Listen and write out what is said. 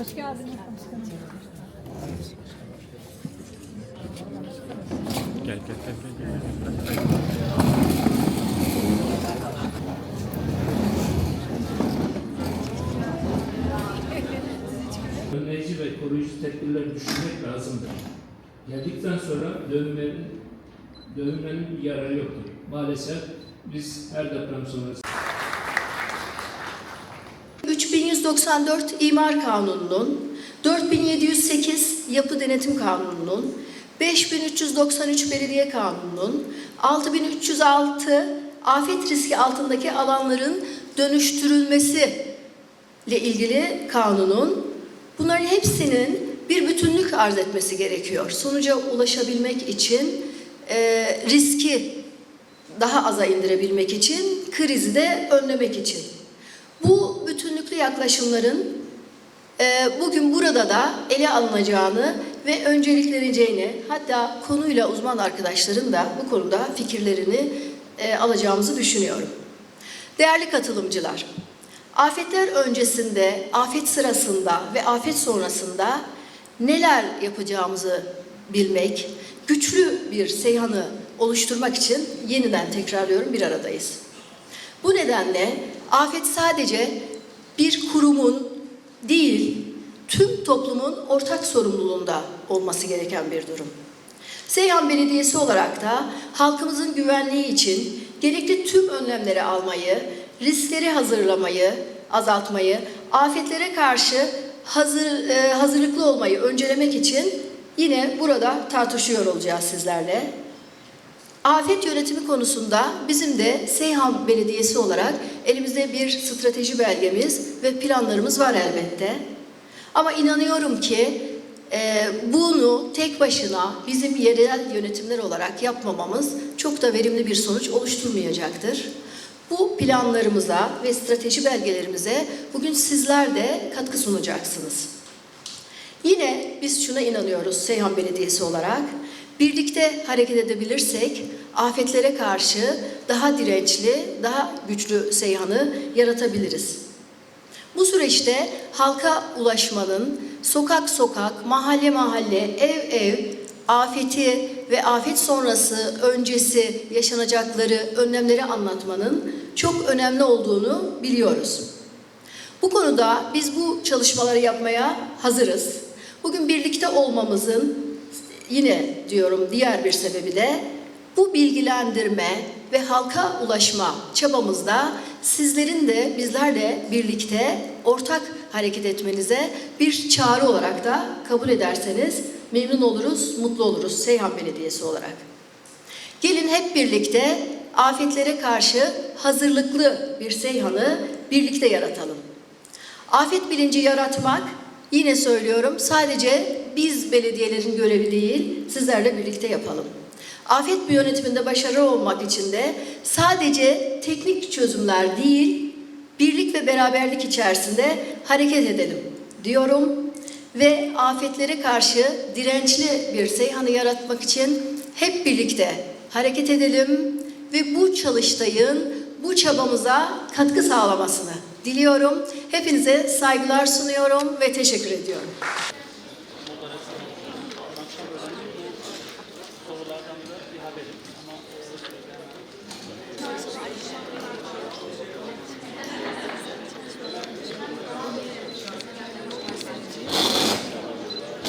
Hoş geldiniz başkanım. Gel gel gel gel. gel. önleyici ve koruyucu tedbirler düşünmek lazımdır. Geldikten sonra dönmenin, dönmenin bir yararı yoktur. Maalesef biz her deprem sonrası 3194 İmar Kanunu'nun, 4708 Yapı Denetim Kanunu'nun, 5393 Belediye Kanunu'nun, 6306 afet riski altındaki alanların dönüştürülmesi ile ilgili kanunun bunların hepsinin bir bütünlük arz etmesi gerekiyor. Sonuca ulaşabilmek için e, riski daha aza indirebilmek için, krizi de önlemek için. Bu yaklaşımların e, bugün burada da ele alınacağını ve öncelikleneceğini, hatta konuyla uzman arkadaşların da bu konuda fikirlerini e, alacağımızı düşünüyorum. Değerli katılımcılar, afetler öncesinde, afet sırasında ve afet sonrasında neler yapacağımızı bilmek, güçlü bir seyhanı oluşturmak için yeniden tekrarlıyorum bir aradayız. Bu nedenle afet sadece bir kurumun değil, tüm toplumun ortak sorumluluğunda olması gereken bir durum. Seyhan Belediyesi olarak da halkımızın güvenliği için gerekli tüm önlemleri almayı, riskleri hazırlamayı, azaltmayı, afetlere karşı hazır, e, hazırlıklı olmayı öncelemek için yine burada tartışıyor olacağız sizlerle. Afet yönetimi konusunda bizim de Seyhan Belediyesi olarak elimizde bir strateji belgemiz ve planlarımız var elbette. Ama inanıyorum ki e, bunu tek başına bizim yerel yönetimler olarak yapmamamız çok da verimli bir sonuç oluşturmayacaktır. Bu planlarımıza ve strateji belgelerimize bugün sizler de katkı sunacaksınız. Yine biz şuna inanıyoruz Seyhan Belediyesi olarak. Birlikte hareket edebilirsek afetlere karşı daha dirençli, daha güçlü Seyhan'ı yaratabiliriz. Bu süreçte halka ulaşmanın sokak sokak, mahalle mahalle, ev ev afeti ve afet sonrası, öncesi yaşanacakları, önlemleri anlatmanın çok önemli olduğunu biliyoruz. Bu konuda biz bu çalışmaları yapmaya hazırız. Bugün birlikte olmamızın yine diyorum diğer bir sebebi de bu bilgilendirme ve halka ulaşma çabamızda sizlerin de bizlerle birlikte ortak hareket etmenize bir çağrı olarak da kabul ederseniz memnun oluruz, mutlu oluruz Seyhan Belediyesi olarak. Gelin hep birlikte afetlere karşı hazırlıklı bir Seyhan'ı birlikte yaratalım. Afet bilinci yaratmak yine söylüyorum sadece biz belediyelerin görevi değil sizlerle birlikte yapalım. Afet bir yönetiminde başarılı olmak için de sadece teknik çözümler değil birlik ve beraberlik içerisinde hareket edelim diyorum ve afetlere karşı dirençli bir Seyhan'ı yaratmak için hep birlikte hareket edelim ve bu çalıştayın bu çabamıza katkı sağlamasını diliyorum. Hepinize saygılar sunuyorum ve teşekkür ediyorum.